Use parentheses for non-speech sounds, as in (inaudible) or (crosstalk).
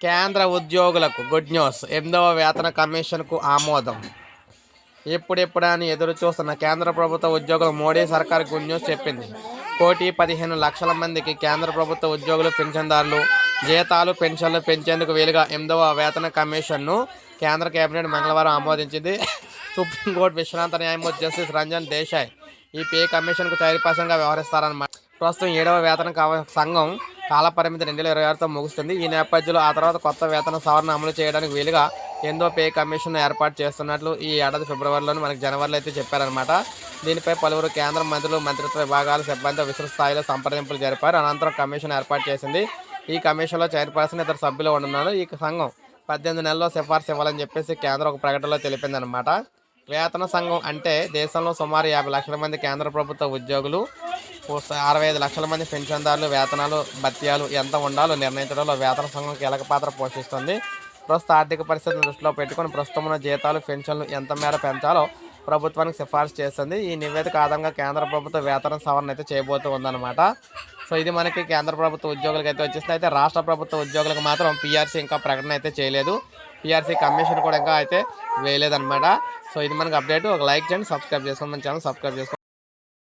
కేంద్ర ఉద్యోగులకు good news ఎనిమిదవ వేతన కమిషన్కు ఆమోదం. ఎప్పుడెప్పుడా అని ఎదురు చూస్తున్న కేంద్ర ప్రభుత్వ ఉద్యోగులు మోడీ సర్కార్ గుడ్ న్యూస్ చెప్పింది. కోటి పదిహేను లక్షల మందికి కేంద్ర ప్రభుత్వ ఉద్యోగులు పెన్షన్దారులు జీతాలు పెన్షన్లు పెంచేందుకు వీలుగా ఎనిమిదవ వేతన కమిషన్ను కేంద్ర కేబినెట్ మంగళవారం ఆమోదించింది. (laughs) సుప్రీంకోర్టు విశ్రాంత న్యాయమూర్తి జస్టిస్ రంజన్ దేశాయ్ ఈ పే కమిషన్కు చైర్పర్సన్గా వ్యవహరిస్తారన్నమాట. ప్రస్తుతం ఏడవ వేతన సంఘం కాలపరిమితి రెండు వేల ఇరవై ఆరుతో ముగుస్తుంది. ఈ నేపథ్యంలో ఆ తర్వాత కొత్త వేతన సవరణ అమలు చేయడానికి వీలుగా ఎందో పే కమిషన్ ఏర్పాటు చేస్తున్నట్లు ఈ ఏడాది ఫిబ్రవరిలోనే మనకి జనవరిలో అయితే చెప్పారనమాట దీనిపై పలువురు కేంద్ర మంత్రులు మంత్రిత్వ విభాగాల సిబ్బందితో విస్తృత స్థాయిలో సంప్రదింపులు జరిపారు. అనంతరం కమిషన్ ఏర్పాటు చేసింది. ఈ కమిషన్లో చైర్పర్సన్ ఇద్దరు సభ్యులు ఉండనున్నారు. ఈ సంఘం పద్దెనిమిది నెలల్లో సిఫార్సు ఇవ్వాలని చెప్పేసి కేంద్రం ఒక ప్రకటనలో తెలిపిందనమాట వేతన సంఘం అంటే దేశంలో సుమారు యాభై లక్షల మంది కేంద్ర ప్రభుత్వ ఉద్యోగులు అరవై ఐదు లక్షల మంది పెన్షన్దారులు వేతనాలు భత్యాలు ఎంత ఉండాలో నిర్ణయించడంలో వేతన సంఘం కీలక పాత్ర పోషిస్తుంది. ప్రస్తుత ఆర్థిక పరిస్థితిని దృష్టిలో పెట్టుకొని ప్రస్తుతం జీతాలు పెన్షన్లు ఎంత మేర పెంచాలో ప్రభుత్వానికి సిఫార్సు చేస్తుంది. ఈ నివేదిక ఆధారంగా కేంద్ర ప్రభుత్వ వేతన సవరణ అయితే చేయబోతూ ఉందన్నమాట. సో ఇది మనకి కేంద్ర ప్రభుత్వ ఉద్యోగులకు అయితే వచ్చేసింది. అయితే రాష్ట్ర ప్రభుత్వ ఉద్యోగులకు మాత్రం పీఆర్సీ ఇంకా ప్రకటన అయితే చేయలేదు. పిఆర్సీ కమిషన్ కూడా ఇంకా అయితే వేయలేదన్నమాట. సో ఇది మనకి అప్డేట్ ఒక లైక్ చేయండి సబ్స్క్రైబ్ చేసుకోండి మన ఛానల్ సబ్స్క్రైబ్ చేసుకోండి.